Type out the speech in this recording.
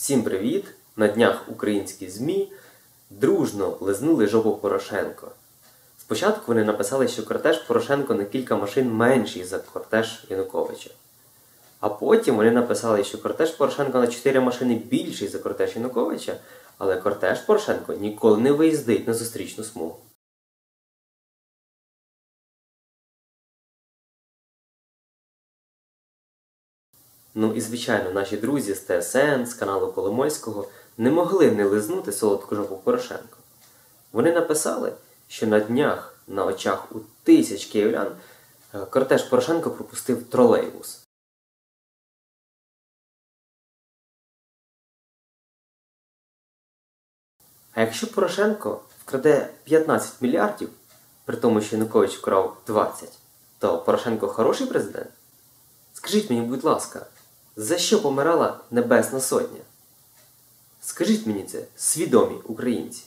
Всім привіт! На днях українські ЗМІ дружно лизнули жопу Порошенко. Спочатку вони написали, що кортеж Порошенко на кілька машин менший за кортеж Януковича. А потім вони написали, що кортеж Порошенко на 4 машини більший за кортеж Януковича, але кортеж Порошенко ніколи не виїздить на зустрічну смугу. Ну і звичайно, наші друзі з ТСН, з каналу Коломойського не могли не лизнути солодку жопу Порошенко. Вони написали, що на днях на очах у тисяч київлян е, кортеж Порошенко пропустив тролейбус. А якщо Порошенко вкраде 15 мільярдів, при тому, що Янукович вкрав 20, то Порошенко хороший президент? Скажіть мені, будь ласка, за що помирала Небесна Сотня? Скажіть мені це, свідомі українці.